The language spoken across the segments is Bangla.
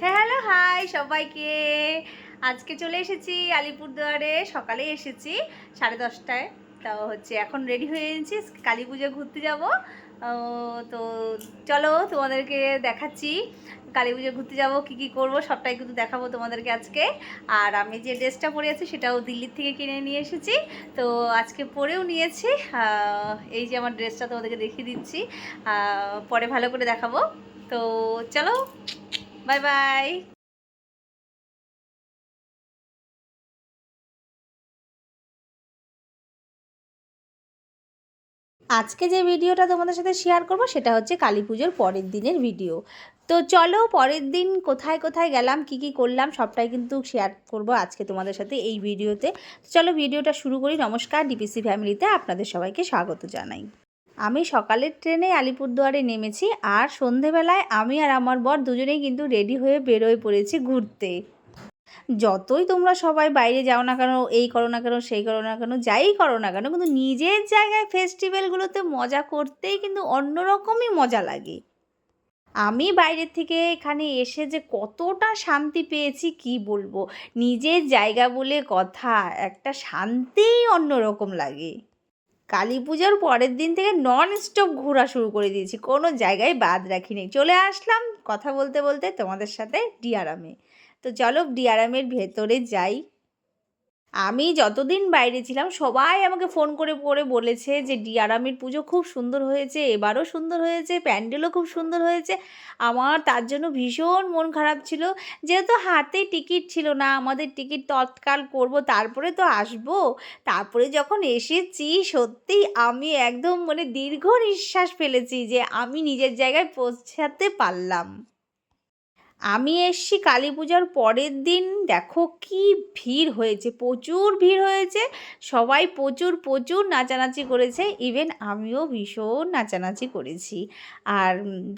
হ্যাঁ হ্যালো, হাই সবাইকে। আজকে চলে এসেছি আলিপুরদুয়ারে সকালে এসেছি, সাড়ে দশটায়। তো হচ্ছে এখন রেডি হয়ে এনেছি, কালী পুজো ঘুরতে যাব। তো চলো তোমাদেরকে দেখাচ্ছি, কালী পুজো ঘুরতে যাব, কী কী করব, সবটাই কিন্তু দেখাবো তোমাদেরকে আজকে। আর আমি যে ড্রেসটা পরে আছি, সেটাও দিল্লির থেকে কিনে নিয়ে এসেছি। তো আজকে পরেও নিয়েছি এই যে আমার ড্রেসটা তোমাদেরকে দেখিয়ে দিচ্ছি পরে ভালো করে দেখাবো। তো চলো। বাই বাই আজকে যে ভিডিওটা তোমাদের সাথে শেয়ার করব, সেটা হচ্ছে কালী পুজোর পরের দিনের ভিডিও তো চলো পরের দিন কোথায় কোথায় গেলাম, কি কি করলাম, সবটাই কিন্তু শেয়ার করব আজকে তোমাদের সাথে এই ভিডিওতে চলো ভিডিওটা শুরু করি। নমস্কার ডিপিসি ফ্যামিলিতে আপনাদের সবাইকে স্বাগত জানাই। আমি সকালের ট্রেনে আলিপুরদুয়ারে নেমেছি আর সন্ধেবেলায় আমি আর আমার বর দুজনেই কিন্তু রেডি হয়ে বেরোয় পড়েছি ঘুরতে। যতই তোমরা সবাই বাইরে যাও না কেন, এই করো না কেন, সেই করো না কেন, যাই করো না কেন, কিন্তু নিজের জায়গায় ফেস্টিভ্যালগুলোতে মজা করতেই কিন্তু অন্যরকমই মজা লাগে। আমি বাইরের থেকে এখানে এসে যে কতটা শান্তি পেয়েছি, কি বলব? নিজের জায়গা বলে কথা, একটা শান্তিই অন্যরকম লাগে। কালী পুজোর পরের দিন থেকে নন স্টপ ঘোরা শুরু করে দিয়েছি। কোনো জায়গায় বাদ রাখিনি। চলে আসলাম কথা বলতে বলতে তোমাদের সাথে ডিয়ারামে। তো চলো ডিয়ারামের ভেতরে যাই। আমি যতদিন বাইরে ছিলাম, সবাই আমাকে ফোন করে করে বলেছে যে ডিয়ারামের পুজো খুব সুন্দর হয়েছে, এবারও সুন্দর হয়েছে, প্যান্ডেলও খুব সুন্দর হয়েছে। আমার তার জন্য ভীষণ মন খারাপ ছিল। যেহেতু হাতে টিকিট ছিল না, আমাদের টিকিট তৎকাল করব, তারপরে তো আসব। তারপরে যখন এসেছি, সত্যিই আমি একদম মানে দীর্ঘ নিঃশ্বাস ফেলেছি যে, আমি নিজের জায়গায় পৌঁছাতে পারলাম। আমি এসছি কালী পূজার পরের দিন। দেখো কি ভিড় হয়েছে, প্রচুর ভিড় হয়েছে। সবাই প্রচুর প্রচুর নাচানাচি করেছে। ইভেন আমিও ভীষণ নাচানাচি করেছি। আর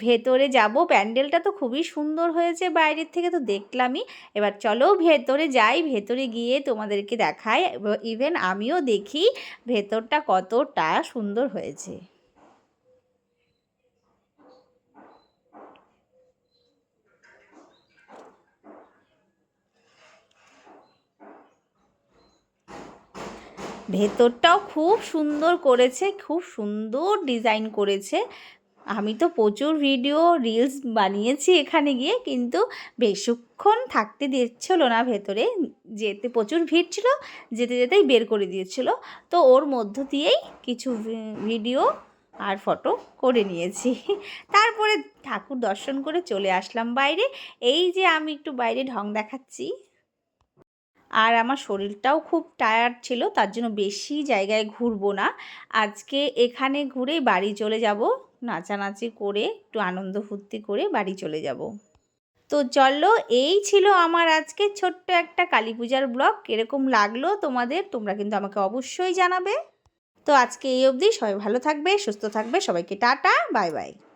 ভেতরে যাব, প্যান্ডেলটা তো খুবই সুন্দর হয়েছে বাইরের থেকে তো দেখলামই। এবার চলো ভেতরে যাই, ভেতরে গিয়ে তোমাদেরকে দেখাই। ইভেন আমিও দেখি ভেতরটা কতটা সুন্দর হয়েছে। ভেতরটাও খুব সুন্দর করেছে, খুব সুন্দর ডিজাইন করেছে। আমি তো প্রচুর ভিডিও, রিলস বানিয়েছি এখানে গিয়ে, কিন্তু বেশিক্ষণ থাকতে দিচ্ছিল না ভেতরে। যেতে প্রচুর ভিড় ছিল, যেতে যেতেই বের করে দিয়েছিল। তো ওর মধ্য দিয়েই কিছু ভিডিও আর ফটো করে নিয়েছি। তারপরে ঠাকুর দর্শন করে চলে আসলাম বাইরে। এই যে আমি একটু বাইরে ঢং দেখাচ্ছি। আর আমার শরীরটাও খুব টায়ার্ড ছিল, তার জন্য বেশি জায়গায় ঘুরবো না। আজকে এখানে ঘুরে বাড়ি চলে যাব, নাচানাচি করে, একটু আনন্দ ফুর্তি করে বাড়ি চলে যাব। তো চলো, এই ছিল আমার আজকে ছোট্ট একটা কালী পূজার ব্লগ। কীরকম লাগল তোমাদের, তোমরা কিন্তু আমাকে অবশ্যই জানাবে। তো আজকে এই অবধি, সবাই ভালো থাকবে, সুস্থ থাকবে, সবাইকে টাটা, বাই বাই।